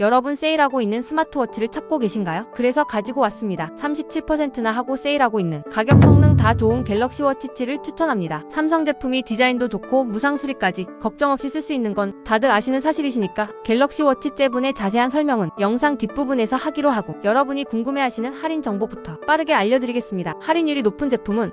여러분 세일하고 있는 스마트워치를 찾고 계신가요? 그래서 가지고 왔습니다. 37%나 하고 세일하고 있는 가격 성능 다 좋은 갤럭시 워치 7을 추천합니다. 삼성 제품이 디자인도 좋고 무상 수리까지 걱정 없이 쓸 수 있는 건 다들 아시는 사실이시니까 갤럭시 워치 7의 자세한 설명은 영상 뒷부분에서 하기로 하고 여러분이 궁금해하시는 할인 정보부터 빠르게 알려드리겠습니다. 할인율이 높은 제품은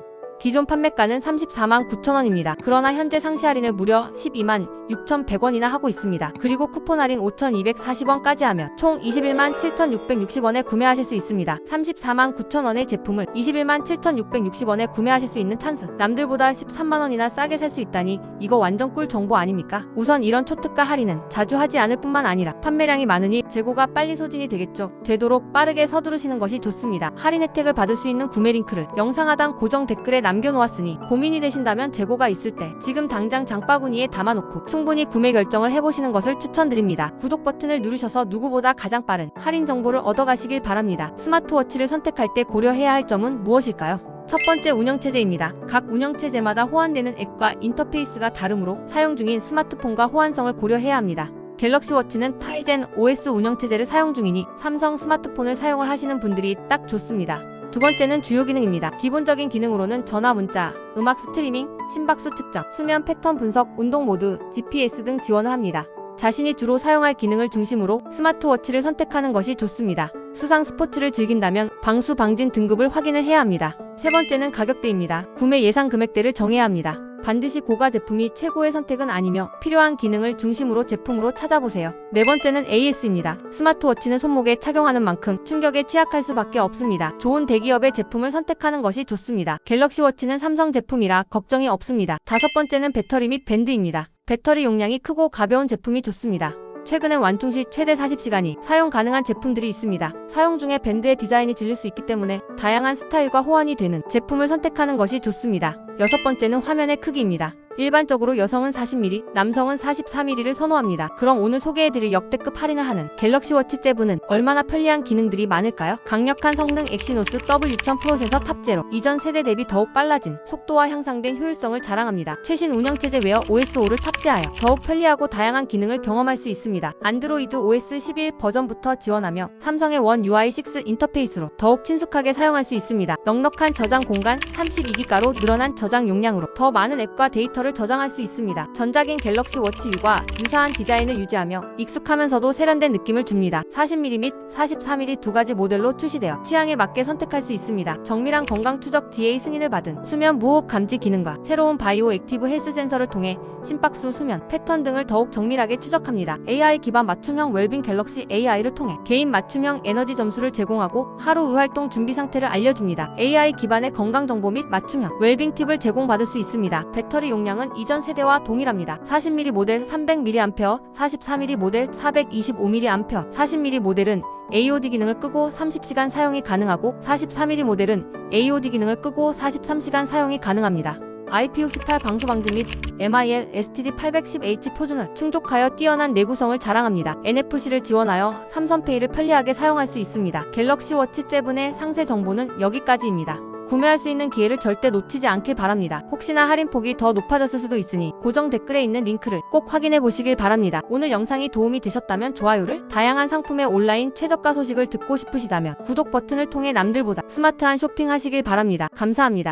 기존 판매가는 34만 9천원입니다. 그러나 현재 상시 할인을 무려 12만 6,100원이나 하고 있습니다. 그리고 쿠폰 할인 5,240원까지 하면 총 21만 7,660원에 구매하실 수 있습니다. 34만 9천원의 제품을 21만 7,660원에 구매하실 수 있는 찬스. 남들보다 13만원이나 싸게 살 수 있다니 이거 완전 꿀 정보 아닙니까? 우선 이런 초특가 할인은 자주 하지 않을 뿐만 아니라 판매량이 많으니 재고가 빨리 소진이 되겠죠. 되도록 빠르게 서두르시는 것이 좋습니다. 할인 혜택을 받을 수 있는 구매 링크를 영상 하단 고정 댓글에 남 겨놓았으니 고민이 되신다면 재고가 있을 때 지금 당장 장바구니에 담아놓고 충분히 구매 결정을 해보시는 것을 추천드립니다. 구독 버튼을 누르셔서 누구보다 가장 빠른 할인 정보를 얻어가시길 바랍니다. 스마트워치를 선택할 때 고려해야 할 점은 무엇일까요? 첫 번째 운영체제입니다. 각 운영체제마다 호환되는 앱과 인터페이스가 다르므로 사용 중인 스마트폰과 호환성을 고려해야 합니다. 갤럭시 워치는 타이젠 OS 운영체제를 사용 중이니 삼성 스마트폰을 사용을 하시는 분들이 딱 좋습니다. 두 번째는 주요 기능입니다. 기본적인 기능으로는 전화 문자, 음악 스트리밍, 심박수 측정, 수면 패턴 분석, 운동 모드, GPS 등 지원을 합니다. 자신이 주로 사용할 기능을 중심으로 스마트워치를 선택하는 것이 좋습니다. 수상 스포츠를 즐긴다면 방수 방진 등급을 확인을 해야 합니다. 세 번째는 가격대입니다. 구매 예상 금액대를 정해야 합니다. 반드시 고가 제품이 최고의 선택은 아니며 필요한 기능을 중심으로 제품으로 찾아보세요. 네 번째는 AS입니다. 스마트워치는 손목에 착용하는 만큼 충격에 취약할 수밖에 없습니다. 좋은 대기업의 제품을 선택하는 것이 좋습니다. 갤럭시 워치는 삼성 제품이라 걱정이 없습니다. 다섯 번째는 배터리 및 밴드입니다. 배터리 용량이 크고 가벼운 제품이 좋습니다. 최근엔 완충 시 최대 40시간이 사용 가능한 제품들이 있습니다. 사용 중에 밴드의 디자인이 질릴 수 있기 때문에 다양한 스타일과 호환이 되는 제품을 선택하는 것이 좋습니다. 여섯 번째는 화면의 크기입니다. 일반적으로 여성은 40mm, 남성은 43mm를 선호합니다. 그럼 오늘 소개해드릴 역대급 할인을 하는 갤럭시 워치 7은 얼마나 편리한 기능들이 많을까요? 강력한 성능 엑시노스 W2000 프로세서 탑제로 이전 세대 대비 더욱 빨라진 속도와 향상된 효율성을 자랑합니다. 최신 운영체제 웨어 OS5를 탑재하여 더욱 편리하고 다양한 기능을 경험할 수 있습니다. 안드로이드 OS 11 버전부터 지원하며 삼성의 원 UI6 인터페이스로 더욱 친숙하게 사용할 수 있습니다. 넉넉한 저장 공간 32기가로 늘어난 저장 용량으로 더 많은 앱과 데이터를 저장할 수 있습니다. 전작인 갤럭시 워치 U과 유사한 디자인을 유지하며 익숙하면서도 세련된 느낌을 줍니다. 40mm 및 44mm 두 가지 모델로 출시되어 취향에 맞게 선택할 수 있습니다. 정밀한 건강 추적 DA 승인을 받은 수면 무호흡 감지 기능과 새로운 바이오 액티브 헬스 센서를 통해 심박수, 수면, 패턴 등을 더욱 정밀하게 추적합니다. AI 기반 맞춤형 웰빙 갤럭시 AI를 통해 개인 맞춤형 에너지 점수를 제공하고 하루 후 활동 준비 상태를 알려줍니다. AI 기반의 건강 정보 및 맞춤형 웰빙 팁을 제공받을 수 있습니다. 배터리 용량은 이전 세대와 동일합니다. 40mm 모델 300mAh, 44mm 모델 425mAh, 40mm 모델은 AOD 기능을 끄고 30시간 사용이 가능하고 44mm 모델은 AOD 기능을 끄고 43시간 사용이 가능합니다. IP68 방수 방지 및 MIL STD810H 표준을 충족하여 뛰어난 내구성을 자랑합니다. NFC를 지원하여 삼성페이를 편리하게 사용할 수 있습니다. 갤럭시 워치 7의 상세 정보는 여기까지입니다. 구매할 수 있는 기회를 절대 놓치지 않길 바랍니다. 혹시나 할인폭이 더 높아졌을 수도 있으니 고정 댓글에 있는 링크를 꼭 확인해 보시길 바랍니다. 오늘 영상이 도움이 되셨다면 좋아요를, 다양한 상품의 온라인 최저가 소식을 듣고 싶으시다면 구독 버튼을 통해 남들보다 스마트한 쇼핑하시길 바랍니다. 감사합니다.